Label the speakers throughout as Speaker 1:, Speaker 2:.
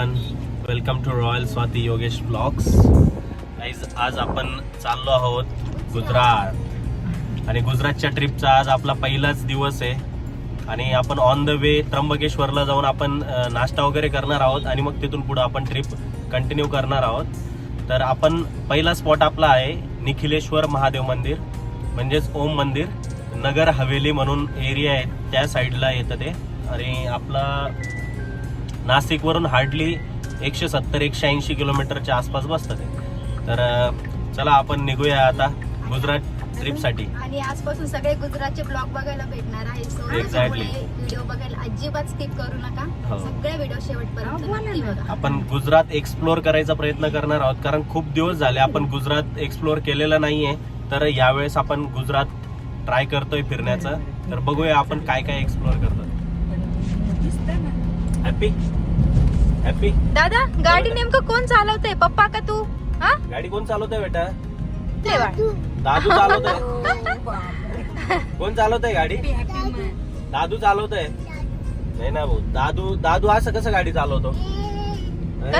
Speaker 1: Welcome to royal Swati Yogesh vlogs guys आज आपण चाललो आहोत गुजरात. आणि गुजरातच्या ट्रिपचा आज आपला पहिलाच दिवस आहे. आणि आपण ऑन द वे त्र्यंबकेश्वरला जाऊन आपण नाश्ता वगैरे करणार आहोत. आणि मग तिथून पुढं आपण ट्रिप कंटिन्यू करणार आहोत. तर आपण पहिला स्पॉट आपला आहे निखिलेश्वर महादेव मंदिर. म्हणजेच ओम मंदिर. नगर हवेली म्हणून एरिया आहे. त्या साईडला येतं ते. आणि आपला नाशिकवरून हार्डली एकशे सत्तर एकशे ऐंशी किलोमीटरच्या आसपास बसतं ते. तर चला आपण निघूया आता गुजरात ट्रिपसाठी.
Speaker 2: आणि आजपासून सगळे गुजरातचे ब्लॉग बघायला भेटणार आहे सो. त्याच्यामुळे व्हिडिओ बघायला अजिबात स्किप करू नका.
Speaker 1: हो.
Speaker 2: सगळे व्हिडिओ शेवटपर्यंत नक्की बघा.
Speaker 1: आपण गुजरात एक्सप्लोअर करायचा प्रयत्न करणार आहोत कारण खूप दिवस झाले आपण गुजरात एक्सप्लोअर केलेलं नाहीये. तर यावेळेस आपण गुजरात ट्राय करतोय फिरण्याचं. तर बघूया आपण काय काय एक्सप्लोअर करतो हॅपी हॅपी
Speaker 2: दादा गाडी नेमकं कोण चालवतंय? पप्पा का तू? हा?
Speaker 1: गाडी कोण चालवतोय बेटा. दादू. चालवतोय. कोण चालवतोय गाडी? दादू चालवतोय? नाही ना भाऊ. दादू दादू असं कसं गाडी चालवतो.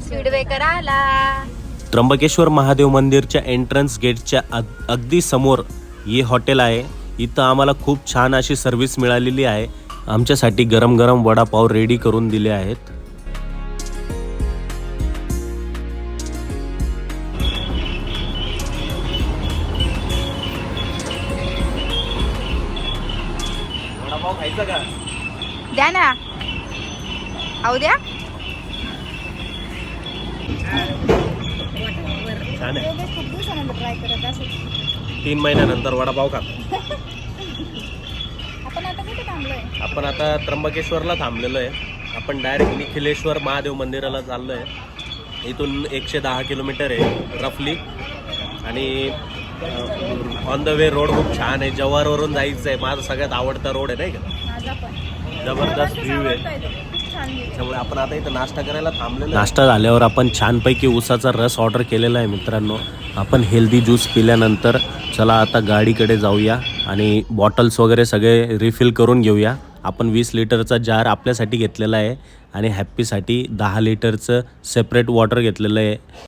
Speaker 2: स्पीडब्रेकर आला.
Speaker 1: त्र्यंबकेश्वर महादेव मंदिरच्या एंट्रन्स गेटच्या अग- अगदी समोर हे हॉटेल आहे. इथं आम्हाला खूप छान अशी सर्व्हिस मिळालेली आहे. आमच्यासाठी गरम गरम वडापाव रेडी करून दिले आहेत. वडापाव खायचा का?
Speaker 2: द्या ना. आऊ द्या.
Speaker 1: छान आहे. तीन महिन्यानंतर वडापाव खा
Speaker 2: आपण आता कुठे थांबलोय?
Speaker 1: आपण आता त्र्यंबकेश्वरला थांबलेलो आहे. आपण डायरेक्ट निखिलेश्वर महादेव मंदिराला चाललो आहे इथून एकशे दहा किलोमीटर आहे रफली आणि ऑन द वे रोड खूप छान आहे. जव्हारवरून जायचं आहे माझा सगळ्यात आवडता रोड आहे नाही का? जबरदस्त व्ह्यू आहे. त्यामुळे आपण आता इथं नाश्ता करायला थांबलेलो नाश्ता झाल्यावर आपण छानपैकी उसाचा रस ऑर्डर केलेला आहे मित्रांनो. आपण हेल्दी ज्यूस पिल्यानंतर चला आता गाडीकडे जाऊया आणि बॉटल्स वगैरे सगळे रिफिल करून घेऊया. आपण वीस लिटरचा जार आपल्यासाठी घेतलेला आहे आणि हॅप्पीसाठी दहा लिटरचं सेपरेट वॉटर घेतलेलं आहे.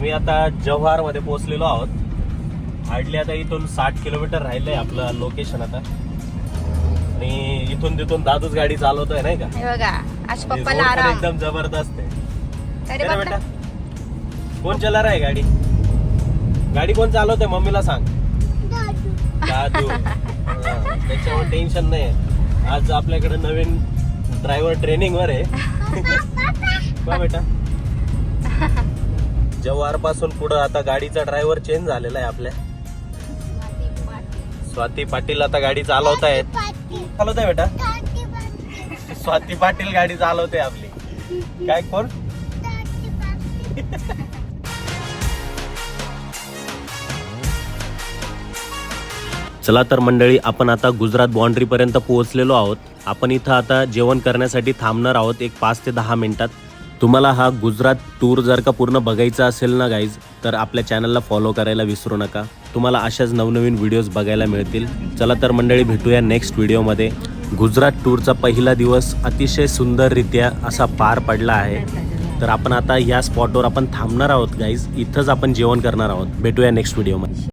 Speaker 1: आम्ही आता जव्हारमध्ये पोहोचलेलो आहोत. हार्डली आता इथून साठ किलोमीटर राहिलंय आपलं लोकेशन आता. आणि इथून तिथून दादूच गाडी चालवतोय नाही का?
Speaker 2: हे बघा आज
Speaker 1: आणि
Speaker 2: पप्पाला
Speaker 1: road पण
Speaker 2: आराम.
Speaker 1: एकदम जबरदस्त आहे.
Speaker 2: अरे
Speaker 1: है ना बेटा. कोण चला आहे गाडी? गाडी कोण चालवतोय मम्मीला सांग. दादू. हा, त्याच्यावर टेन्शन नाही आज आपल्याकडे नवीन ड्रायव्हर ट्रेनिंग वर आहे. का बेटा. जव्हारपासून पुढे आता गाडीचा ड्रायव्हर चेंज झालेला आहे आपल्या. स्वाती पाटील आता गाडी चालवतायत आहे बेटा. स्वाती पाटील गाडी चालवते आपली. काय कोण? चला तर मंडळी आपण आता गुजरात बाउंड्री पर्यंत पोहोचलेलो आहोत. आपण इथं आता जेवण करण्यासाठी थांबणार आहोत एक पाच ते दहा मिनिटात. तुम्हाला हा गुजरात टूर जर का पूर्ण बघायचा असेल ना गाईज तर आपल्या चॅनलला फॉलो करायला विसरू नका. तुम्हाला अशाच नवनवीन व्हिडिओज बघायला मिळतील. चला तर मंडळी भेटूया नेक्स्ट व्हिडिओमध्ये गुजरात टूरचा पहिला दिवस अतिशय सुंदररित्या असा पार पडला आहे. तर आपण आता या स्पॉटवर आपण थांबणार आहोत गाईज इथंच आपण जेवण करणार आहोत. भेटूया नेक्स्ट व्हिडिओमध्ये